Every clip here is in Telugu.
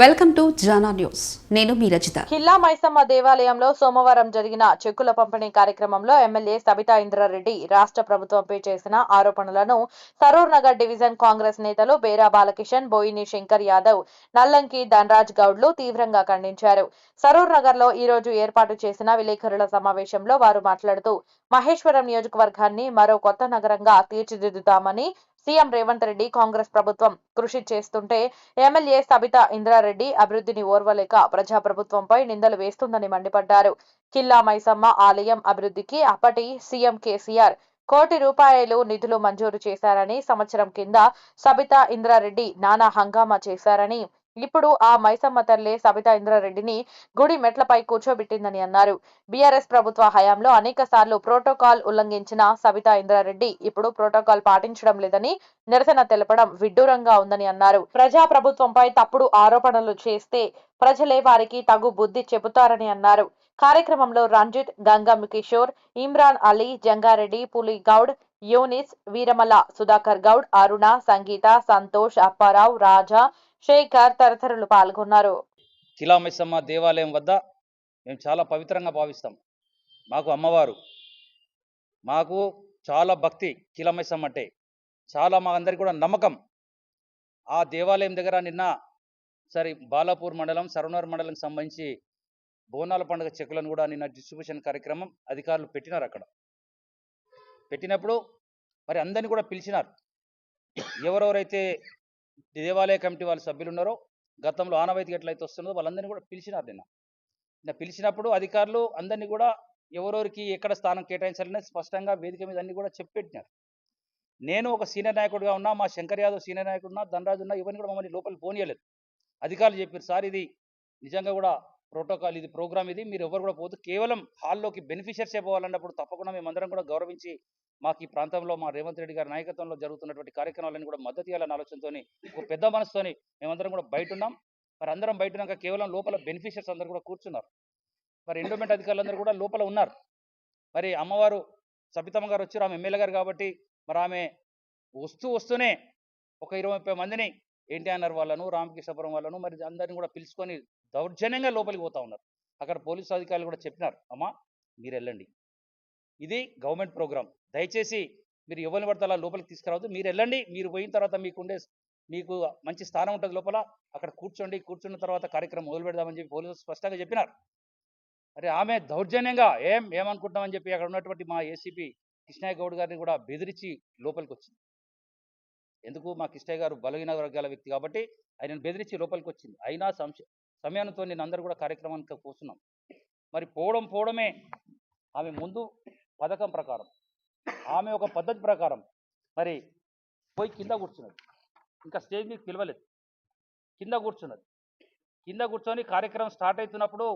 Welcome to Jana news. నేను మీ రచిత. కిల్లా మైసమ్మ దేవాలయంలో సోమవారం జరిగిన చెక్కుల పంపిణీ కార్యక్రమంలో ఎమ్మెల్యే సబితా ఇంద్రారెడ్డి రాష్ట్ర ప్రభుత్వంపై చేసిన ఆరోపణలను సరూర్ నగర్ డివిజన్ కాంగ్రెస్ నేతలు బేరా బాలకిషన్ బోయిని శంకర్ యాదవ్ నల్లంకి ధనరాజ్ గౌడ్లు తీవ్రంగా ఖండించారు. సరూర్ నగర్లో ఈ రోజు ఏర్పాటు చేసిన విలేకరుల సమావేశంలో వారు మాట్లాడుతూ మహేశ్వరం నియోజకవర్గాన్ని మరో కొత్త నగరంగా తీర్చిదిద్దుతామని సీఎం రేవంత్ రెడ్డి కాంగ్రెస్ ప్రభుత్వం కృషి చేస్తుంటే ఎమ్మెల్యే సబితా ఇంద్రారెడ్డి అభివృద్ధిని ఓర్వలేక ప్రజాప్రభుత్వంపై నిందలు వేస్తుందని మండిపడ్డారు. కిల్లా మైసమ్మ ఆలయం అభివృద్ధికి అప్పటి సీఎం కేసీఆర్ కోటి రూపాయలు నిధులు మంజూరు చేశారని సంవత్సరం కింద సబితా ఇంద్రారెడ్డి నానా హంగామా చేశారని ఇప్పుడు ఆ మైసమ్మ తల్లే సబితా ఇంద్రారెడ్డిని గుడి మెట్లపై కూర్చోబెట్టిందని అన్నారు. బీఆర్ఎస్ ప్రభుత్వ హయాంలో అనేక సార్లు ప్రోటోకాల్ ఉల్లంఘించిన సబితా ఇంద్రారెడ్డి ఇప్పుడు ప్రోటోకాల్ పాటించడం లేదని నిరసన తెలపడం విడ్డూరంగా ఉందని అన్నారు. ప్రజా ప్రభుత్వంపై తప్పుడు ఆరోపణలు చేస్తే ప్రజలే వారికి తగు బుద్ధి చెబుతారని అన్నారు. కార్యక్రమంలో రంజిత్ గంగం కిషోర్ ఇమ్రాన్ అలీ జంగారెడ్డి పులి గౌడ్ యోనిస్ వీరమల సుధాకర్ గౌడ్ అరుణ సంగీత సంతోష్ అప్పారావు రాజా శేఖర్ తదితరులు పాల్గొన్నారు. కిలామైసమ్మ దేవాలయం వద్ద మేము చాలా పవిత్రంగా భావిస్తాం. మాకు అమ్మవారు. మాకు చాలా భక్తి కిలామైసమ్మ అంటే. చాలా మా అందరికి కూడా నమ్మకం. ఆ దేవాలయం దగ్గర నిన్న సరే బాలాపూర్ మండలం సరవనగర్ మండలం సంబంధించి బోనాల పండుగ చెక్కులను కూడా నిన్న డిస్ట్రిబ్యూషన్ కార్యక్రమం అధికారులు పెట్టినారు అక్కడ. పెట్టినప్పుడు మరి అందరిని కూడా పిలిచినారు. ఎవరెవరైతే దేవాలయ కమిటీ వాళ్ళ సభ్యులు ఉన్నారో గతంలో ఆనవాయితీ ఎట్లయితే వస్తున్నదో వాళ్ళందరినీ కూడా పిలిచినారు నిన్న. నిన్న పిలిచినప్పుడు అధికారులు అందరినీ కూడా ఎవరెవరికి ఎక్కడ స్థానం కేటాయించాలనే స్పష్టంగా వేదిక మీద అన్ని కూడా చెప్పెట్టినారు నేను ఒక సీనియర్ నాయకుడిగా ఉన్నా మా శంకర్ యాదవ్ సీనియర్ నాయకుడు ఉన్నా ధనరాజు ఉన్నా ఇవన్నీ కూడా మమ్మల్ని లోపల పోనీయలేదు. అధికారులు చెప్పారు సార్ ఇది నిజంగా కూడా ప్రోటోకాల్ ఇది ప్రోగ్రామ్ ఇది. మీరు ఎవరు కూడా పోతూ కేవలం హాల్లోకి బెనిఫిషియర్సే పోవాలన్నప్పుడు తప్పకుండా మేమందరం కూడా గౌరవించి మాకు ఈ ప్రాంతంలో మా రేవంత్ రెడ్డి గారి నాయకత్వంలో జరుగుతున్నటువంటి కార్యక్రమాలను కూడా మద్దతు ఇవ్వాలన్న ఆలోచనతో ఒక పెద్ద మనసుతోని మేమందరం కూడా బయట ఉన్నాం మరి అందరం బయట ఉన్నాక కేవలం లోపల బెనిఫిషియర్స్ అందరూ కూడా కూర్చున్నారు. మరి ఎండోమెంట్ అధికారులందరూ కూడా లోపల ఉన్నారు. మరి అమ్మవారు సబితమ్మ గారు వచ్చారు ఆమె ఎమ్మెల్యే గారు కాబట్టి మరి ఆమె వస్తూ వస్తూనే ఒక ఇరవై ముప్పై మందిని ఎన్టీఆర్ వాళ్ళను రామకృష్ణపురం వాళ్ళను మరి అందరిని కూడా పిలుచుకొని దౌర్జన్యంగా లోపలికి పోతా ఉన్నారు. అక్కడ పోలీసు అధికారులు కూడా చెప్పినారు అమ్మా మీరు వెళ్ళండి. ఇది గవర్నమెంట్ ప్రోగ్రామ్ దయచేసి మీరు ఎవరిని పడితే అలా లోపలికి తీసుకురావద్దు. మీరు వెళ్ళండి. మీరు పోయిన తర్వాత మీకు ఉండే మీకు మంచి స్థానం ఉంటుంది లోపల. అక్కడ కూర్చోండి. కూర్చున్న తర్వాత కార్యక్రమం మొదలు పెడదామని చెప్పి పోలీసులు స్పష్టంగా చెప్పినారు. మరి ఆమె దౌర్జన్యంగా ఏం ఏమనుకుంటామని చెప్పి అక్కడ ఉన్నటువంటి మా ఏసీపీ కృష్ణయ్య గౌడ్ గారిని కూడా బెదిరించి లోపలికి వచ్చింది. ఎందుకు? మా కృష్ణయ్య గారు బలహీన వర్గాల వ్యక్తి కాబట్టి ఆయనను బెదిరించి లోపలికి వచ్చింది. అయినా సంశ సమయంతో నేను అందరూ కూడా కార్యక్రమానికి పోస్తున్నాం మరి పోవడం పోవడమే ఆమె ముందు పథకం ప్రకారం ఆమె ఒక పద్ధతి ప్రకారం మరి పోయి కింద కూర్చున్నది. ఇంకా స్టేజ్ మీద పిలవలేదు. కింద కూర్చున్నది. కింద కూర్చొని కార్యక్రమం స్టార్ట్ అవుతున్నప్పుడు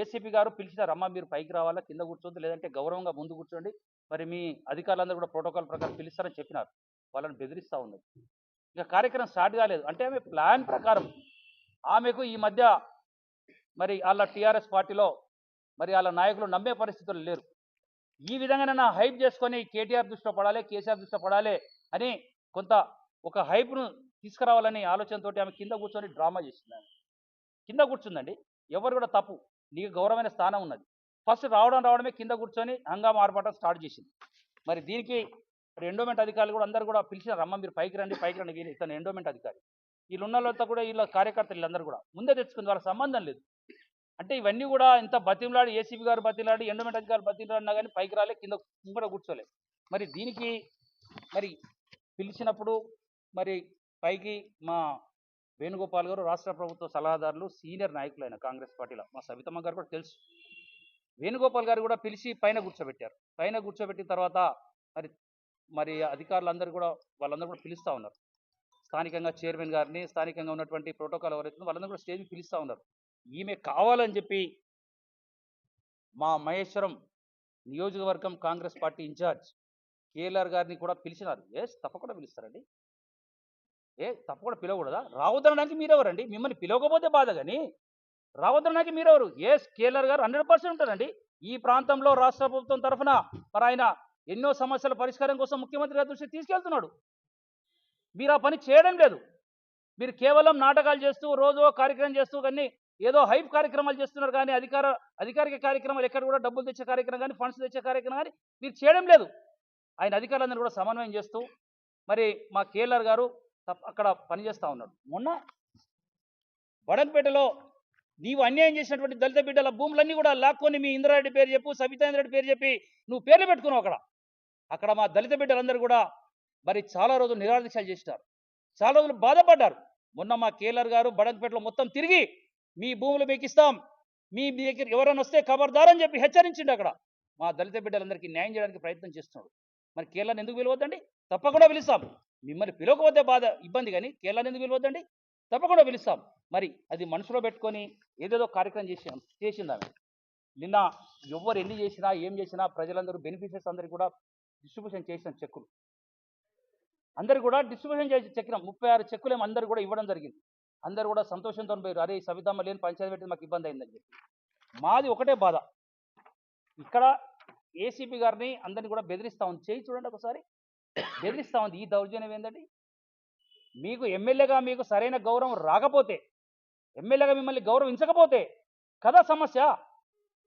ఏసీపీ గారు పిలిచినారు అమ్మ మీరు పైకి రావాలా? కింద కూర్చోద్దు లేదంటే గౌరవంగా ముందు కూర్చోండి. మరి మీ అధికారులందరూ కూడా ప్రోటోకాల్ ప్రకారం పిలుస్తారని చెప్పినారు. వాళ్ళని బెదిరిస్తూ ఉన్నది. ఇక కార్యక్రమం స్టార్ట్ కాలేదు. అంటే ఆమె ప్లాన్ ప్రకారం ఆమెకు ఈ మధ్య మరి వాళ్ళ టీఆర్ఎస్ పార్టీలో మరి వాళ్ళ నాయకులు నమ్మే పరిస్థితులు లేరు. ఈ విధంగా హైప్ చేసుకొని కేటీఆర్ దృష్టిలో పడాలి కేసీఆర్ దృష్టిలో పడాలి అని కొంత ఒక హైప్ను తీసుకురావాలని ఆలోచనతో ఆమె కింద కూర్చొని డ్రామా చేసింది. ఆమె కింద కూర్చుందండి. ఎవరు కూడా తప్పు. నీకు గౌరవమైన స్థానం ఉన్నది. ఫస్ట్ రావడం రావడమే కింద కూర్చొని హంగామా ఆర్పాటం స్టార్ట్ చేసింది. మరి దీనికి ఎండోమెంట్ అధికారులు కూడా అందరూ కూడా పిలిచిన రమ్మ మీరు పైకి రండి పైకి రండి ఇతను ఎండోమెంట్ అధికారి. వీళ్ళు ఉన్న కూడా వీళ్ళ కార్యకర్తలు వీళ్ళందరూ కూడా. ముందే తెచ్చుకుంది వాళ్ళ సంబంధం లేదు. అంటే ఇవన్నీ కూడా ఇంత బతిమలాడి ఏసీబీ గారు బతిలాడి ఎండోమెంట్ అధికారులు బతిలాడినా కానీ పైకి రాలే కింద ముంగడ కూర్చోలే. మరి దీనికి మరి పిలిచినప్పుడు మరి పైకి మా వేణుగోపాల్ గారు రాష్ట్ర ప్రభుత్వ సలహాదారులు సీనియర్ నాయకులైన కాంగ్రెస్ పార్టీలో మా సవితమ్మ గారు కూడా తెలుసు. వేణుగోపాల్ గారు కూడా పిలిచి పైన కూర్చోబెట్టారు. పైన కూర్చోబెట్టిన తర్వాత మరి మరి అధికారులందరూ కూడా వాళ్ళందరూ కూడా పిలుస్తూ ఉన్నారు. స్థానికంగా చైర్మన్ గారిని స్థానికంగా ఉన్నటువంటి ప్రోటోకాల్ ఎవరైతుందో వాళ్ళందరూ కూడా స్టేజ్కి పిలుస్తూ ఉన్నారు. ఈమె కావాలని చెప్పి మా మహేశ్వరం నియోజకవర్గం కాంగ్రెస్ పార్టీ ఇన్ఛార్జ్ కేఎల్ఆర్ గారిని కూడా పిలిచినారు. ఎస్ తప్పకుండా పిలుస్తారండి. ఏ తప్పకుండా పిలవకూడదా? రావద్దనడానికి మీరెవరండి? మిమ్మల్ని పిలవకపోతే బాధ కానీ రావద్దనడానికి మీరెవరు? ఎస్ కేఎల్ఆర్ గారు హండ్రెడ్ పర్సెంట్ ఉంటారండి. ఈ ప్రాంతంలో రాష్ట్ర ప్రభుత్వం తరఫున మరి ఆయన ఎన్నో సమస్యల పరిష్కారం కోసం ముఖ్యమంత్రి గారి తీసుకెళ్తున్నాడు. మీరు ఆ పని చేయడం లేదు. మీరు కేవలం నాటకాలు చేస్తూ రోజు కార్యక్రమం చేస్తూ కానీ ఏదో హైప్ కార్యక్రమాలు చేస్తున్నారు కానీ అధికార అధికారిక కార్యక్రమాలు ఎక్కడ కూడా డబ్బులు తెచ్చే కార్యక్రమం కానీ ఫండ్స్ తెచ్చే కార్యక్రమం కానీ మీరు చేయడం లేదు. ఆయన అధికారులందరూ కూడా సమన్వయం చేస్తూ మరి మా కేఎల్ఆర్ గారు అక్కడ పనిచేస్తూ ఉన్నాడు. మొన్న వడన్పేటలో నీవు అన్యాయం చేసినటువంటి దళిత బిడ్డల భూములన్నీ కూడా లాక్కొని మీ ఇంద్రారెడ్డి పేరు చెప్పు సబితాంద్రెడ్డి పేరు చెప్పి నువ్వు పేర్లు పెట్టుకున్నావు అక్కడ. అక్కడ మా దళిత బిడ్డలందరూ కూడా మరి చాలా రోజులు నిరాదీక్షలు చేసినారు. చాలా రోజులు బాధపడ్డారు. మొన్న మా కేలర్ గారు బడంపేటలో మొత్తం తిరిగి మీ భూములు మీకు ఇస్తాం. మీ మీ దగ్గర ఎవరైనా వస్తే ఖబర్దారని చెప్పి హెచ్చరించిండు అక్కడ. మా దళిత బిడ్డలందరికీ న్యాయం చేయడానికి ప్రయత్నం చేస్తున్నాడు. మరి కేరళని ఎందుకు పిలవద్దండి? తప్పకుండా పిలుస్తాం. మిమ్మల్ని పిలవకపోతే బాధ ఇబ్బంది కానీ కేరళని ఎందుకు పిలవద్దండి? తప్పకుండా పిలుస్తాం. మరి అది మనసులో పెట్టుకొని ఏదేదో కార్యక్రమం చేసి చేసింది ఆమె. నిన్న ఎవరు ఎన్ని చేసినా ఏం చేసినా ప్రజలందరూ బెనిఫిషియర్స్ అందరికీ కూడా డిస్ట్రిబ్యూషన్ చేసిన చెక్కులు. అందరు కూడా డిస్ట్రిబ్యూషన్ చేసి చక్రం. ముప్పై ఆరు చెక్కులేమో అందరు కూడా ఇవ్వడం జరిగింది. అందరు కూడా సంతోషంతో పోయారు అరే సవితమ్మ లేని పంచాయతీ పెట్టి మాకు ఇబ్బంది అయిందని చెప్పి. మాది ఒకటే బాధ. ఇక్కడ ఏసీపీ గారిని అందరిని కూడా బెదిరిస్తా ఉంది. చేయి చూడండి ఒకసారి. బెదిరిస్తా ఉంది. ఈ దౌర్జన్యం ఏంటండి మీకు ఎమ్మెల్యేగా మీకు సరైన గౌరవం రాకపోతే ఎమ్మెల్యేగా మిమ్మల్ని గౌరవించకపోతే కదా సమస్య?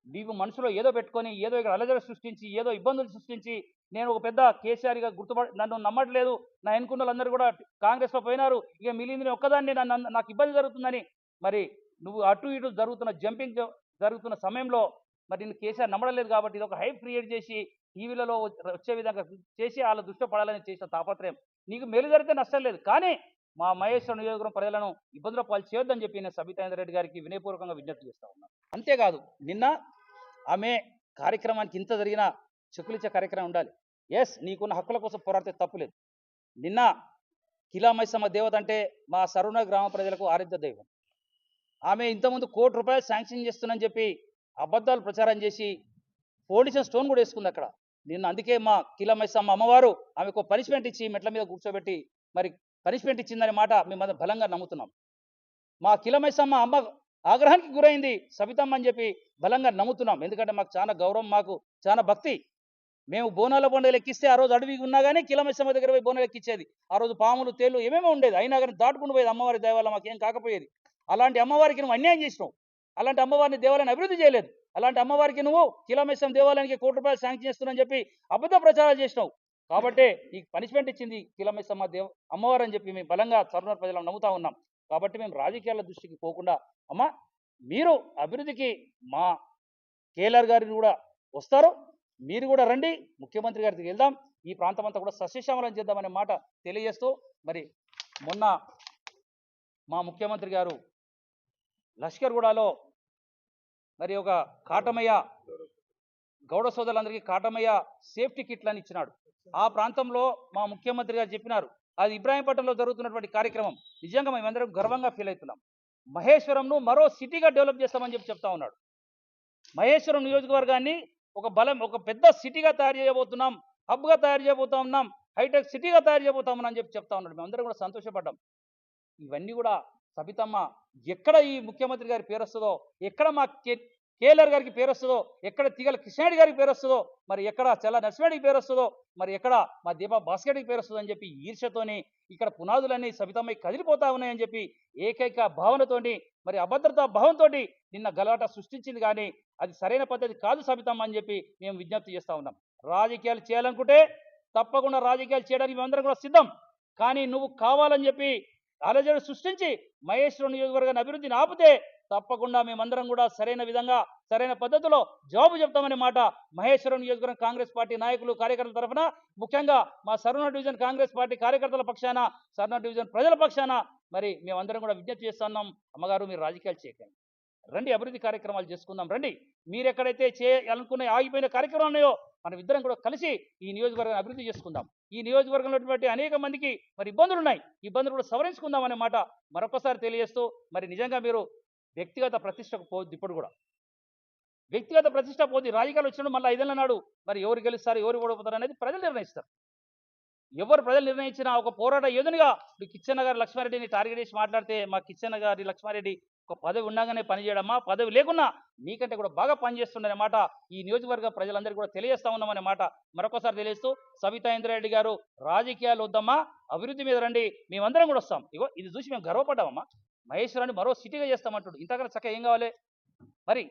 నీవు మనసులో ఏదో పెట్టుకొని ఏదో ఇక్కడ అలజడి సృష్టించి ఏదో ఇబ్బందులు సృష్టించి నేను ఒక పెద్ద కేసీఆర్గా గుర్తుప నన్ను నమ్మట్లేదు. నా ఎన్నుకున్న వాళ్ళందరూ కూడా కాంగ్రెస్లో పోయినారు. ఇక మిగిలింది ఒక్కదాన్ని నన్ను నాకు ఇబ్బంది జరుగుతుందని. మరి నువ్వు అటు ఇటు జరుగుతున్న జంపింగ్ జరుగుతున్న సమయంలో మరి నేను కేసీఆర్ నమ్మడలేదు కాబట్టి ఇది ఒక హైప్ క్రియేట్ చేసి టీవీలలో వచ్చే విధంగా చేసి వాళ్ళ దృష్టి పడాలని చేసిన తాపత్రయం. నీకు మేలు జరిగితే నష్టం లేదు. కానీ మా మహేశ్వర నియోజకవర్గం ప్రజలను ఇబ్బందుల పాలు చేయొద్దని చెప్పి నేను సబితాంద్ర రెడ్డి గారికి వినయపూర్వకంగా విజ్ఞప్తి చేస్తా ఉన్నాను అంతేకాదు నిన్న ఆమె కార్యక్రమానికి ఇంత జరిగిన చెక్కులిచ్చే కార్యక్రమం ఉండాలి. ఎస్ నీకున్న హక్కుల కోసం పోరాడితే తప్పులేదు నిన్న కిలామైసమ్మ దేవత అంటే మా సరుణ గ్రామ ప్రజలకు ఆరాధ్య దైవం. ఆమె ఇంతకుముందు కోటి రూపాయలు శాంక్షన్ చేస్తుందని చెప్పి అబద్ధాలు ప్రచారం చేసి పోలీసులు స్టోన్ కూడా వేసుకుంది అక్కడ. నిన్న అందుకే మా కిలామైసమ్మ అమ్మవారు ఆమెకు పనిష్మెంట్ ఇచ్చి మెట్ల మీద కూర్చోబెట్టి మరి పనిష్మెంట్ ఇచ్చిందనే మాట మేము బలంగా నమ్ముతున్నాం. మా కిలమైసమ్మ అమ్మ ఆగ్రహానికి గురైంది సబితమ్మ అని చెప్పి బలంగా నమ్ముతున్నాం. ఎందుకంటే మాకు చాలా గౌరవం మాకు చాలా భక్తి. మేము బోనాల బండలు ఎక్కిస్తే ఆ రోజు అడవి ఉన్నా కానీ కిలమైసమ్మ దగ్గర పోయి బోనాలు ఎక్కించేది ఆ రోజు పాములు తేలు ఏమేమో ఉండేది. అయినా కానీ దాటుకుని పోయేది అమ్మవారి దేవాలయం మాకు ఏం కాకపోయేది. అలాంటి అమ్మవారికి నువ్వు అన్యాయం చేసినావు. అలాంటి అమ్మవారిని దేవాలయాన్ని అభివృద్ధి చేయలేదు. అలాంటి అమ్మవారికి నువ్వు కిలమైసం దేవాలయానికి కోటి రూపాయలు శాంక్షన్ చేస్తున్నా చెప్పి అబద్ధ ప్రచారాలు చేసినావు. కాబట్టి నీకు పనిష్మెంట్ ఇచ్చింది కిలమైసమ్మ దేవ అమ్మవారు అని చెప్పి మేము బలంగా తరుణ ప్రజలను నమ్ముతా ఉన్నాం. కాబట్టి మేము రాజకీయాల దృష్టికి పోకుండా అమ్మ మీరు అభివృద్ధికి మా కేఎల్ఆర్ గారిని కూడా వస్తారు. మీరు కూడా రండి. ముఖ్యమంత్రి గారికి వెళ్దాం. ఈ ప్రాంతం అంతా కూడా సస్యశ్యామలం చేద్దామనే మాట తెలియజేస్తూ మరి మొన్న మా ముఖ్యమంత్రి గారు లష్కర్గూడలో మరి ఒక కాటమయ్య గౌడ సోదరులందరికీ కాటమయ్య సేఫ్టీ కిట్లని ఇచ్చినాడు. ఆ ప్రాంతంలో మా ముఖ్యమంత్రి గారు చెప్పినారు అది ఇబ్రాహీంపట్నంలో జరుగుతున్నటువంటి కార్యక్రమం. నిజంగా మేమందరం గర్వంగా ఫీల్ అవుతున్నాం. మహేశ్వరంను మరో సిటీగా డెవలప్ చేస్తామని చెప్పి చెప్తా ఉన్నాడు. మహేశ్వరం నియోజకవర్గాన్ని ఒక బలం ఒక పెద్ద సిటీగా తయారు చేయబోతున్నాం హబ్గా తయారు చేయబోతా ఉన్నాం హైటెక్ సిటీగా తయారు చేయబోతా ఉన్నాం అని చెప్పి చెప్తా ఉన్నాడు. మేమందరం కూడా సంతోషపడ్డాం. ఇవన్నీ కూడా సబితమ్మ ఎక్కడ ఈ ముఖ్యమంత్రి గారి పేరు వస్తుందో ఎక్కడ మా కేఎల్ఆర్ గారికి పేరు వస్తుందో ఎక్కడ తిగల కృష్ణారెడ్డి గారికి పేరు వస్తుందో మరి ఎక్కడ చల్ల నరసింహడికి పేరు వస్తుందో మరి ఎక్కడ మా దీపా భాస్కర్కి పేరు వస్తుందో అని చెప్పి ఈర్ష్యతోని ఇక్కడ పునాదులన్నీ సబితమై కదిలిపోతా ఉన్నాయని చెప్పి ఏకైక భావనతోని మరి అభద్రతా భావంతో నిన్న గలాట సృష్టించింది కానీ అది సరైన పద్ధతి కాదు సబితమ్మ అని చెప్పి మేము విజ్ఞప్తి చేస్తా ఉన్నాం. రాజకీయాలు చేయాలనుకుంటే తప్పకుండా రాజకీయాలు చేయడానికి మేమందరం కూడా సిద్ధం. కానీ నువ్వు కావాలని చెప్పి అలజడి సృష్టించి మహేశ్వరం నియోజకవర్గాన్ని అభివృద్ధిని ఆపితే తప్పకుండా మేమందరం కూడా సరైన విధంగా సరైన పద్ధతిలో జవాబు చెప్తామనే మాట మహేశ్వరం నియోజకవర్గం కాంగ్రెస్ పార్టీ నాయకులు కార్యకర్తల తరఫున. ముఖ్యంగా మా సరుణ డివిజన్ కాంగ్రెస్ పార్టీ కార్యకర్తల పక్షాన సరుణ డివిజన్ ప్రజల పక్షాన మరి మేమందరం కూడా విజ్ఞప్తి చేస్తున్నాం. అమ్మగారు మీరు రాజకీయాలు చేయకండి. రండి అభివృద్ధి కార్యక్రమాలు చేసుకుందాం. రండి. మీరు ఎక్కడైతే చేయాలనుకునే ఆగిపోయిన కార్యక్రమాలు ఉన్నాయో మనం ఇద్దరం కూడా కలిసి ఈ నియోజకవర్గాన్ని అభివృద్ధి చేసుకుందాం. ఈ నియోజకవర్గంలో ఉన్నటువంటి అనేక మందికి మరి ఇబ్బందులు ఉన్నాయి ఇబ్బందులు కూడా సవరించుకుందాం అనే మాట మరొకసారి తెలియజేస్తూ మరి నిజంగా మీరు వ్యక్తిగత ప్రతిష్టకు పోద్ది ఇప్పుడు కూడా. వ్యక్తిగత ప్రతిష్ట పోద్ది. రాజకీయాలు వచ్చినప్పుడు మళ్ళీ ఐదేళ్ళ నాడు మరి ఎవరు గెలుస్తారు ఎవరు ఓడిపోతారు అనేది ప్రజలు నిర్ణయిస్తారు. ఎవరు ప్రజలు నిర్ణయించిన ఒక పోరాట యోధునిగా ఇప్పుడు కిచ్చన్న గారు లక్ష్మారెడ్డిని టార్గెట్ చేసి మాట్లాడితే మా కిచ్చన్న గారి లక్ష్మారెడ్డి ఒక పదవి ఉండగానే పనిచేయడమ్మా పదవి లేకున్నా నీకంటే కూడా బాగా పనిచేస్తుండనే మాట ఈ నియోజకవర్గ ప్రజలందరికీ కూడా తెలియజేస్తా ఉన్నామనే మాట మరొకసారి తెలియజేస్తూ సబితా ఇంద్రారెడ్డి గారు రాజకీయాలు వద్దమ్మా అభివృద్ధి మీద రండి మేమందరం కూడా వస్తాం. ఇగో ఇది చూసి మేము గర్వపడ్డామమ్మా. మహేశ్వరాన్ని మరో సిటీగా చేస్తామంటాడు. ఇంతకన్నా చక్కగా ఏం కావాలి? మరి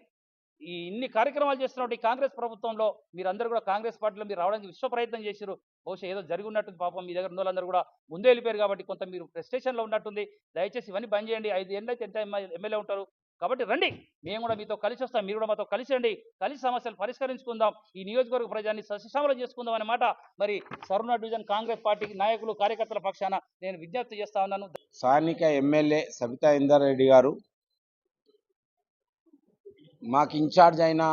ఈ ఇన్ని కార్యక్రమాలు చేస్తున్నట్టు ఈ కాంగ్రెస్ ప్రభుత్వంలో మీరందరూ కూడా కాంగ్రెస్ పార్టీలో మీరు రావడానికి విశ్వ ప్రయత్నం చేశారు బహుశా ఏదో జరిగి ఉన్నట్టుంది పాపం. మీ దగ్గర ఉన్న వాళ్ళందరూ కూడా ముందే వెళ్ళిపోయారు కాబట్టి కొంత మీరు ప్రెస్టేషన్లో ఉన్నట్టుంది. దయచేసి ఇవన్నీ బంద్ చేయండి. ఐదు ఏళ్ళు అయితే ఎంత ఎమ్మెల్యే ఉంటారు? కాబట్టి రండి. మేము కూడా మీతో కలిసి వస్తాం. మీరు కూడా మాతో కలిసి రండి. కలిసి సమస్యలు పరిష్కరించుకుందాం. ఈ నియోజకవర్గ ప్రజాన్ని సస్యశ్యామలం చేసుకుందాం అనే మాట మరి సరుణ డివిజన్ కాంగ్రెస్ పార్టీ నాయకులు కార్యకర్తల పక్షాన నేను విజ్ఞప్తి చేస్తా ఉన్నాను. స్థానిక ఎమ్మెల్యే సబితా ఇందర్ రెడ్డి గారు మాకు ఇన్ఛార్జ్ అయిన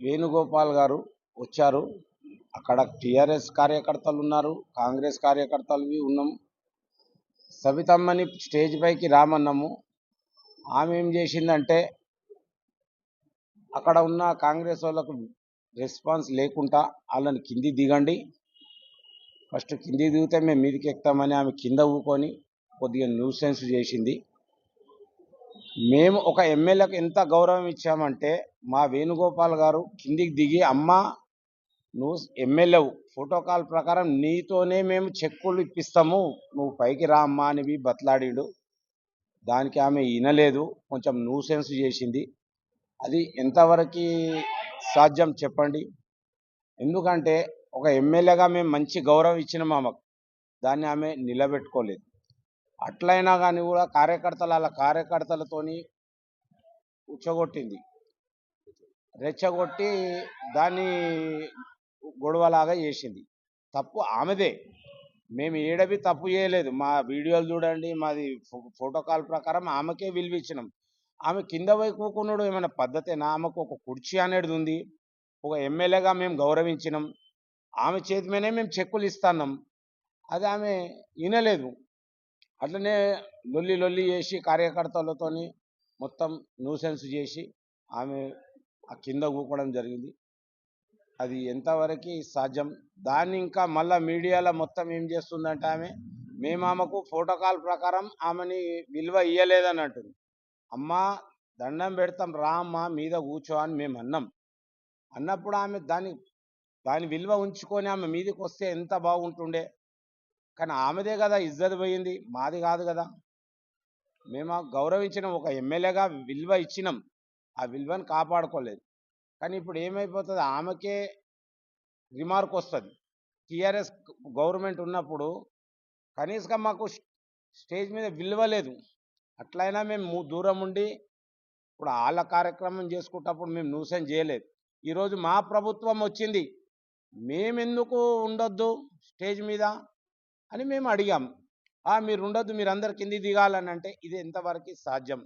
వేణుగోపాల్ గారు వచ్చారు. అక్కడ టీఆర్ఎస్ కార్యకర్తలు ఉన్నారు. కాంగ్రెస్ కార్యకర్తలు ఉన్నాం. సబితమ్మని స్టేజ్ పైకి రామన్నాము. ఆమె ఏం చేసిందంటే అక్కడ ఉన్న కాంగ్రెస్ వాళ్ళకు రెస్పాన్స్ లేకుండా వాళ్ళని కింది దిగండి. ఫస్ట్ కింది దిగితే మేము మీదికి ఎక్కుతామని ఆమె కింద ఊకొని కొద్దిగా న్యూసెన్స్ చేసింది. మేము ఒక ఎమ్మెల్యేకు ఎంత గౌరవం ఇచ్చామంటే మా వేణుగోపాల్ గారు కిందికి దిగి అమ్మ నువ్వు ఎమ్మెల్యేవు ఫోటో కాల్ ప్రకారం నీతోనే మేము చెక్కులు ఇప్పిస్తాము నువ్వు పైకి రా అమ్మా అని బతలాడిండు. దానికి ఆమె వినలేదు కొంచెం న్యూసెన్స్ చేసింది. అది ఎంతవరకు సాధ్యం చెప్పండి. ఎందుకంటే ఒక ఎమ్మెల్యేగా మేము మంచి గౌరవం ఇచ్చినాం ఆమెకు. దాన్ని ఆమె నిలబెట్టుకోలేదు. అట్లయినా కానీ కూడా కార్యకర్తలు అలా కార్యకర్తలతోని ఉచ్చగొట్టింది రెచ్చగొట్టి దాన్ని గొడవలాగా చేసింది. తప్పు ఆమెదే. మేము ఏడవి తప్పు చేయలేదు. మా వీడియోలు చూడండి మాది ఫో- ఫోటో కాల్ ప్రకారం ఆమెకే విలువ ఇచ్చినాం ఆమె కింద పోయి ఏమైనా పద్ధతేనా? ఆమెకు ఒక కుర్చీ అనేది ఉంది. ఒక ఎమ్మెల్యేగా మేము గౌరవించినాం. ఆమె చేతి మీదనే మేము చెక్కులు ఇస్తున్నాం. అది ఆమె వినలేదు. అట్లనే లొల్లి లొల్లి చేసి కార్యకర్తలతోని మొత్తం న్యూసెన్స్ చేసి ఆమె ఆ కింద కూకోవడం జరిగింది. అది ఎంతవరకు సాధ్యం? దాన్ని ఇంకా మళ్ళీ మీడియాలో మొత్తం ఏం చేస్తుందంటే ఆమె మేము ఆమెకు ప్రోటోకాల్ ప్రకారం ఆమెని విలువ ఇయ్యలేదని అంటుంది అమ్మ దండం పెడతాం రా అమ్మా మీద కూర్చో అని మేము అన్నాం. అన్నప్పుడు ఆమె దాని దాని విలువ ఉంచుకొని ఆమె మీదకి వస్తే ఎంత బాగుంటుండే. కానీ ఆమెదే కదా ఇజ్జత్ పోయింది. మాది కాదు కదా. మేము గౌరవించిన ఒక ఎమ్మెల్యేగా విలువ ఇచ్చినాం. ఆ విలువను కాపాడుకోలేదు. కానీ ఇప్పుడు ఏమైపోతుంది? ఆమెకే రిమార్క్ వస్తుంది. టీఆర్ఎస్ గవర్నమెంట్ ఉన్నప్పుడు కనీసం మాకు స్టేజ్ మీద విలువ లేదు. అట్లయినా మేము దూరం ఉండి ఇప్పుడు వాళ్ళ కార్యక్రమం చేసుకుంటప్పుడు మేము న్యూసెన్స్ చేయలేదు. ఈరోజు మా ప్రభుత్వం వచ్చింది. మేమెందుకు ఉండొద్దు స్టేజ్ మీద అని మేము అడిగాం. "ఆ, మీరు ఉండొద్దు మీరు అందరు కింది దిగాలని అంటే ఇది ఎంతవరకు సాధ్యం?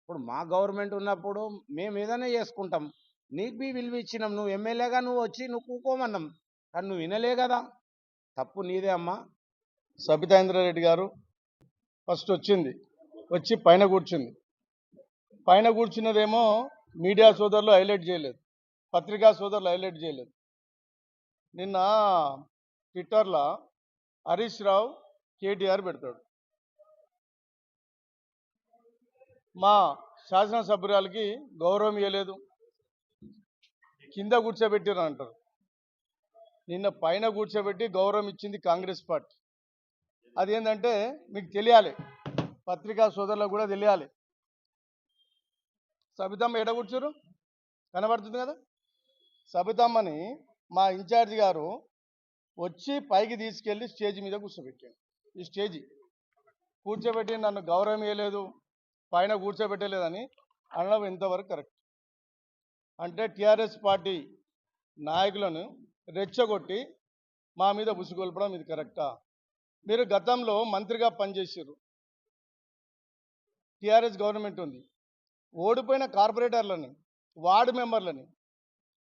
ఇప్పుడు మా గవర్నమెంట్ ఉన్నప్పుడు మేము ఏదైనా చేసుకుంటాం. నీకు బి విలువ ఇచ్చినాం నువ్వు ఎమ్మెల్యేగా నువ్వు వచ్చి నువ్వు కూకోమన్నాం. కానీ నువ్వు వినలే కదా. తప్పు నీదే అమ్మా. సబితాంద్రారెడ్డి గారు ఫస్ట్ వచ్చింది. వచ్చి పైన కూర్చుంది. పైన కూర్చున్నదేమో మీడియా సోదరులు హైలైట్ చేయలేదు. పత్రికా సోదరులు హైలైట్ చేయలేదు. నిన్న ట్విట్టర్లో హరీష్ రావు కేటీఆర్ పెడతాడు. మా శాసనసభ్యురాలకి గౌరవం ఇవ్వలేదు కింద కూర్చోబెట్టిరు అంటారు. నిన్న పైన కూర్చోబెట్టి గౌరవం ఇచ్చింది కాంగ్రెస్ పార్టీ. అదేంటంటే మీకు తెలియాలి పత్రికా సోదరులకు కూడా తెలియాలి. సబితమ్మ ఎడ కూర్చోరు? కనబడుతుంది కదా? సబితమ్మని మా ఇన్ఛార్జ్ గారు వచ్చి పైకి తీసుకెళ్ళి స్టేజ్ మీద కూర్చోబెట్టాడు ఈ స్టేజి. కూర్చోబెట్టి నన్ను గౌరవం ఇవ్వలేదు పైన కూర్చోబెట్టలేదని అనడం ఎంతవరకు కరెక్ట్? అంటే టిఆర్ఎస్ పార్టీ నాయకులను రెచ్చగొట్టి మా మీద ఉసుగొల్పడం ఇది కరెక్టా? మీరు గతంలో మంత్రిగా పనిచేసారు టిఆర్ఎస్ గవర్నమెంట్ ఉంది. ఓడిపోయిన కార్పొరేటర్లని వార్డు మెంబర్లని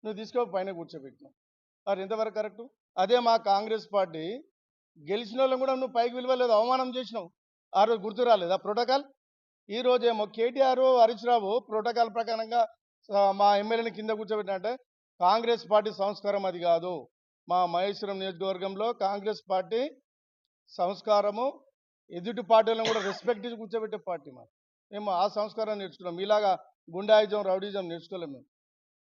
నువ్వు తీసుకొని పైన కూర్చోబెట్టినావు. అది ఎంతవరకు కరెక్టు? అదే మా కాంగ్రెస్ పార్టీ గెలిచిన వాళ్ళని కూడా నువ్వు పైకి విలువలేదు అవమానం చేసినావు. ఆ రోజు గుర్తు రాలేదు? ఆ ప్రోటోకాల్ ఈరోజేమో కేటీఆర్ హరీష్ రావు ప్రోటోకాల్ ప్రకారంగా మా ఎమ్మెల్యేని కింద కూర్చోబెట్టినంటే కాంగ్రెస్ పార్టీ సంస్కారం అది కాదు. మా మహేశ్వరం నియోజకవర్గంలో కాంగ్రెస్ పార్టీ సంస్కారము ఎదుటి పార్టీలను కూడా రెస్పెక్ట్ ఇచ్చి కూర్చోబెట్టే పార్టీ మా మేము ఆ సంస్కారం నేర్చుకున్నాం. మీలాగా గుండాయిజం రౌడీజం నేర్చుకోలేము మేము.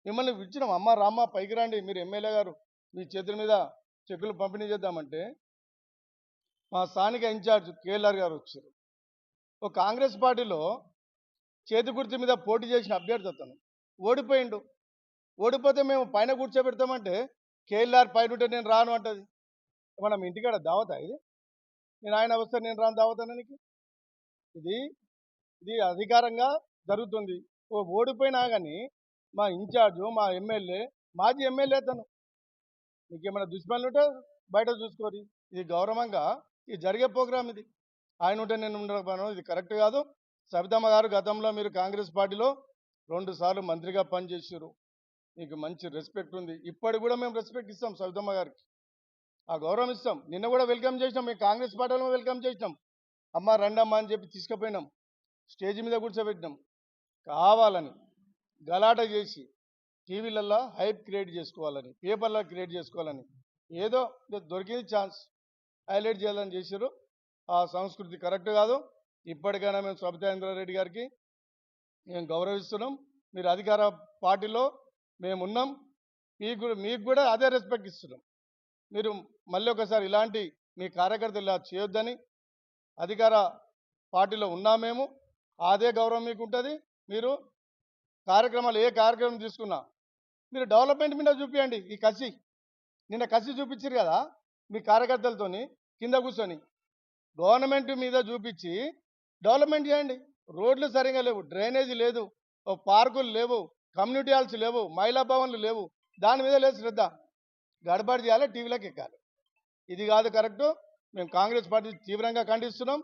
మిమ్మల్ని ఇచ్చినాం అమ్మ రామ్మ పైకి రండి మీరు ఎమ్మెల్యే గారు మీ చేతుల మీద చెక్కులు పంపిణీ చేద్దామంటే మా స్థానిక ఇన్ఛార్జ్ కేఎల్ఆర్ గారు వచ్చారు. ఒక కాంగ్రెస్ పార్టీలో చేతి గుర్తు మీద పోటీ చేసిన అభ్యర్థి అతను. ఓడిపోయిండు. ఓడిపోతే మేము పైన కూర్చోబెడతామంటే కేఎల్ఆర్ పైన ఉంటే నేను రాను అంటది. మనం ఇంటికాడ దావతా ఇది? నేను ఆయన వస్తే నేను రాను దావతానా నీకు? ఇది ఇది అధికారంగా జరుగుతుంది. ఓ ఓడిపోయినా కానీ మా ఇన్ఛార్జు మా ఎమ్మెల్యే మాజీ ఎమ్మెల్యే అతను. మీకు ఏమైనా దుష్పనులు ఉంటే బయట చూసుకోరి. ఇది గౌరవంగా ఇది జరిగే ప్రోగ్రామ్ ఇది. ఆయన ఉంటే నేను ఉండకపోను. ఇది కరెక్ట్ కాదు. సబితమ్మ గారు గతంలో మీరు కాంగ్రెస్ పార్టీలో రెండు సార్లు మంత్రిగా పనిచేసారు మీకు మంచి రెస్పెక్ట్ ఉంది. ఇప్పటికి కూడా మేము రెస్పెక్ట్ ఇస్తాం సవితమ్మ గారికి. ఆ గౌరవం ఇస్తాం. నిన్న కూడా వెల్కమ్ చేసినాం. మేము కాంగ్రెస్ పార్టీలో వెల్కమ్ చేసినాం. అమ్మ రండమ్మ అని చెప్పి తీసుకుపోయినాం. స్టేజ్ మీద కూర్చోబెట్టినాం. కావాలని గలాట చేసి టీవీలలో హైప్ క్రియేట్ చేసుకోవాలని పేపర్లో క్రియేట్ చేసుకోవాలని ఏదో దొరికింది ఛాన్స్ హైలైట్ చేయాలని చేశారు ఆ సంస్కృతి కరెక్ట్ కాదు. ఇప్పటికైనా మేము సబితాయింద్రారెడ్డి గారికి మేము గౌరవిస్తున్నాం. మీరు అధికార పార్టీలో మేము ఉన్నాం మీకు కూడా- మీకు కూడా అదే రెస్పెక్ట్ ఇస్తున్నాం. మీరు మళ్ళీ ఒకసారి ఇలాంటి మీ కార్యకర్తలు ఇలా చేయొద్దని అధికార పార్టీలో ఉన్నాం మేము అదే గౌరవం మీకు ఉంటుంది. మీరు కార్యక్రమాలు ఏ కార్యక్రమం తీసుకున్నా మీరు డెవలప్మెంట్ మీద చూపించండి ఈ కసి. నిన్న కసి చూపించారు కదా మీ కార్యకర్తలతోని కింద కూర్చొని. గవర్నమెంట్ మీద చూపించి డెవలప్మెంట్ చేయండి. రోడ్లు సరిగా లేవు డ్రైనేజీ లేదు ఓ పార్కులు లేవు కమ్యూనిటీ హాల్స్ లేవు మహిళా భవన్లు లేవు. దాని మీద లేదు శ్రద్ధ. గడబడి చేయాలి టీవీలోకి ఎక్కాలి. ఇది కాదు కరెక్టు. మేము కాంగ్రెస్ పార్టీ తీవ్రంగా ఖండిస్తున్నాం.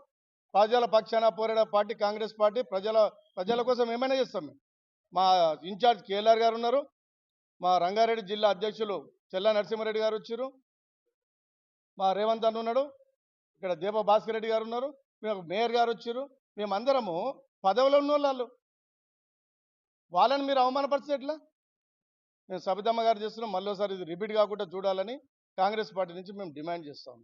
ప్రజల పక్షాన పోరాడే పార్టీ కాంగ్రెస్ పార్టీ. ప్రజల ప్రజల కోసం ఏమైనా చేస్తాం మేము. మా ఇన్ఛార్జ్ కేఎల్ఆర్ గారు ఉన్నారు. మా రంగారెడ్డి జిల్లా అధ్యక్షులు చెల్ల నరసింహారెడ్డి గారు వచ్చారు. మా రేవంత్ అన్న ఉన్నాడు. ఇక్కడ దీప భాస్కర్ రెడ్డి గారు ఉన్నారు. మేము మేయర్ గారు వచ్చారు. మేమందరము పదవులు ఉన్న వాళ్ళు వాళ్ళని మీరు అవమానపరిస్తే ఎట్లా మేము సబితమ్మ గారు చేస్తున్నాం మళ్ళీసారి ఇది రిపీట్ కాకుండా చూడాలని కాంగ్రెస్ పార్టీ నుంచి మేము డిమాండ్ చేస్తాం